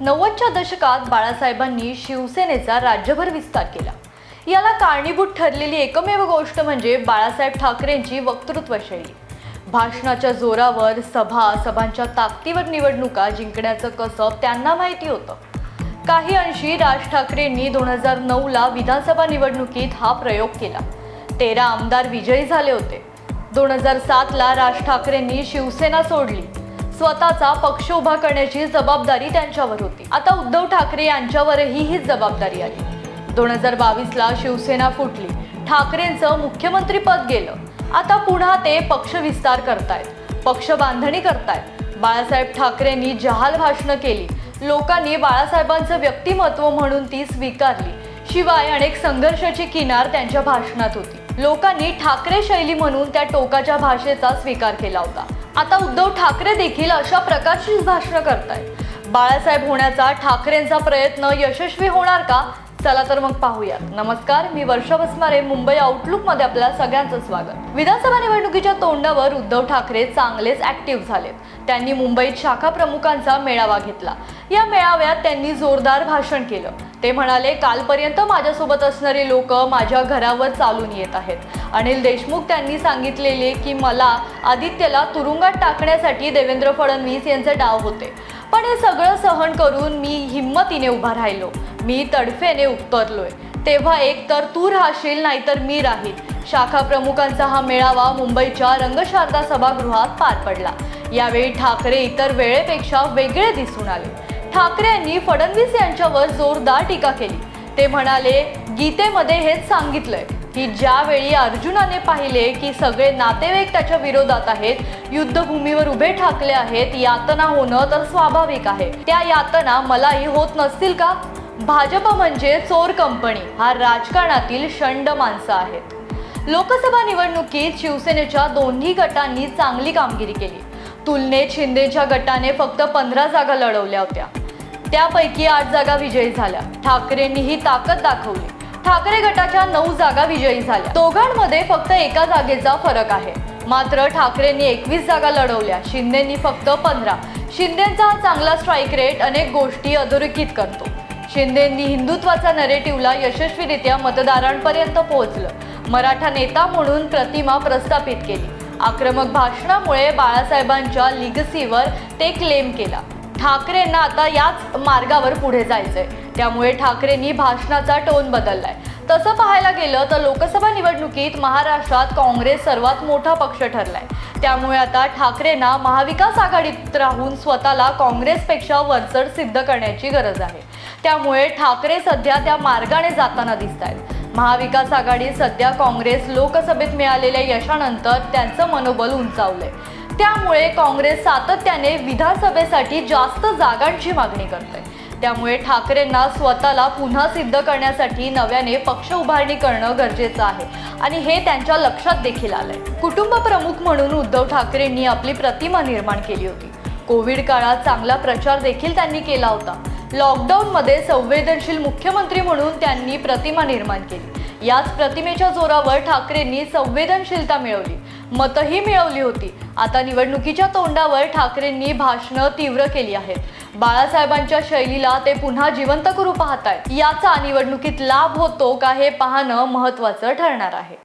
नव्वदच्या दशकात बाळासाहेबांनी शिवसेनेचा राज्यभर विस्तार केला. याला कारणीभूत ठरलेली एकमेव गोष्ट म्हणजे बाळासाहेब ठाकरेंची वक्तृत्व शैली. भाषणाच्या जोरावर सभा सभांच्या ताकदीवर निवडणुका जिंकण्याचं कसब त्यांना माहिती होतं. काही अंशी राज ठाकरेंनी दोन हजार नऊला विधानसभा निवडणुकीत हा प्रयोग केला. तेरा आमदार विजयी झाले होते. दोन हजार सातला राज ठाकरेंनी शिवसेना सोडली. स्वतःचा पक्ष उभा करण्याची जबाबदारी त्यांच्यावर होती. आता उद्धव ठाकरे यांच्यावरही हीच जबाबदारी आली दोन हजार बावीसला शिवसेना फुटली. ठाकरेंचं मुख्यमंत्रीपद गेलं. आता पुन्हा ते पक्ष विस्तार करतायत. पक्ष बांधणी करतायत. बाळासाहेब ठाकरेंनी जहाल भाषणं केली. लोकांनी बाळासाहेबांचं व्यक्तिमत्व म्हणून ती स्वीकारली. शिवाय अनेक संघर्षाची किनार त्यांच्या भाषणात होती. लोकांनी ठाकरे शैली म्हणून त्या टोकाच्या भाषेचा स्वीकार केला होता. आता उद्धव ठाकरे देखील अशा प्रकारचीच भाषणं करतायत. बाळासाहेब होण्याचा ठाकरेंचा प्रयत्न यशस्वी होणार का? चला तर मग पाहूयात. नमस्कार मी वर्षा बसमारे मुंबई आउटलुकमध्ये आपल्या सगळ्यांचं स्वागत. विधानसभा निवडणुकीच्या तोंडावर उद्धव ठाकरे चांगलेच ऍक्टिव्ह झालेत. त्यांनी मुंबईत शाखा प्रमुखांचा मेळावा घेतला. या मेळाव्यात त्यांनी जोरदार भाषण केलं. ते म्हणाले कालपर्यंत माझ्यासोबत असणारे लोक माझ्या घरावर चालून येत आहेत. अनिल देशमुख त्यांनी सांगितलेले की मला आदित्यला तुरुंगात टाकण्यासाठी देवेंद्र फडणवीस यांचे डाव होते. पण हे सगळं सहन करून मी हिंमतीने उभा राहिलो. मी तडफेने उतरलोय तेव्हा एक तर तू राहशील नाहीतर मी राहील. शाखा प्रमुखांचा हा मेळावा मुंबईच्या रंगशारदा सभागृहात पार पडला. यावेळी ठाकरे इतर वेळेपेक्षा वेगळे दिसून आले. ठाकरे यांनी फडणवीस यांच्यावर जोरदार टीका केली. ते म्हणाले गीतेमध्ये हेच सांगितलंय की ज्यावेळी अर्जुनाने पाहिले की सगळे नातेवाईक त्याच्या विरोधात आहेत युद्धभूमीवर उभे ठाकले आहेत यातना होणं तर स्वाभाविक आहे. त्या यातना मलाही होत नसतील का? भाजप म्हणजे चोर कंपनी. हा राजकारणातील शंड माणसं आहेत. लोकसभा निवडणुकीत शिवसेनेच्या दोन्ही गटांनी चांगली कामगिरी केली. तुलनेत शिंदेच्या गटाने फक्त पंधरा जागा लढवल्या होत्या. त्यापैकी आठ जागा विजयी झाल्या. ठाकरेंनी ही ताकद दाखवली. ठाकरे गटाच्या नऊ जागा विजयी झाल्या. दोघांमध्ये फक्त एका जागेचा फरक आहे. मात्र ठाकरेंनी एकवीस जागा लढवल्या. शिंदेनी फक्त पंधरा. शिंदेचा हा चांगला स्ट्राईक रेट अनेक गोष्टी अधोरेखित करतो. शिंदेंनी हिंदुत्वाचा नरेटिव्हला यशस्वीरित्या मतदारांपर्यंत पोहोचलं. मराठा नेता म्हणून प्रतिमा प्रस्थापित केली. आक्रमक भाषणामुळे बाळासाहेबांच्या लिगसीवर ते क्लेम केला. ठाकरेंना आता याच मार्गावर पुढे जायचंय. त्यामुळे ठाकरेंनी भाषणाचा टोन बदललाय. तसं पाहायला गेलं तर लोकसभा निवडणुकीत महाराष्ट्रात काँग्रेस सर्वात मोठा पक्ष ठरलाय. त्यामुळे आता ठाकरेंना महाविकास आघाडीत राहून स्वतःला काँग्रेसपेक्षा वरचढ सिद्ध करण्याची गरज आहे. त्यामुळे ठाकरे सध्या त्या मार्गाने जाताना दिसत आहेत महाविकास आघाडी सध्या काँग्रेस लोकसभेत मिळालेल्या यशानंतर त्यांचं मनोबल उंचावलंय. त्यामुळे काँग्रेस सातत्याने विधानसभेसाठी जास्त जागांची मागणी करते त्यामुळे ठाकरेंना स्वतःला पुन्हा सिद्ध करण्यासाठी नव्याने पक्ष उभारणी करणं गरजेचं आहे आणि हे त्यांच्या लक्षात देखील आलंय. कुटुंब प्रमुख म्हणून उद्धव ठाकरेंनी आपली प्रतिमा निर्माण केली होती. कोविड काळात चांगला प्रचार देखील त्यांनी केला होता. लॉकडाऊनमध्ये संवेदनशील मुख्यमंत्री म्हणून त्यांनी प्रतिमा निर्माण केली. याच प्रतिमेच्या जोरावर ठाकरेंनी संवेदनशीलता मिळवली. मतही मिळवली होती. आता निवडणुकीच्या तोंडावर ठाकरेंनी भाषणं तीव्र केली आहेत. बाळासाहेबांच्या शैलीला ते पुन्हा जिवंत करू पाहतायत. याचा निवडणुकीत लाभ होतो का हे पाहणं महत्वाचं ठरणार आहे.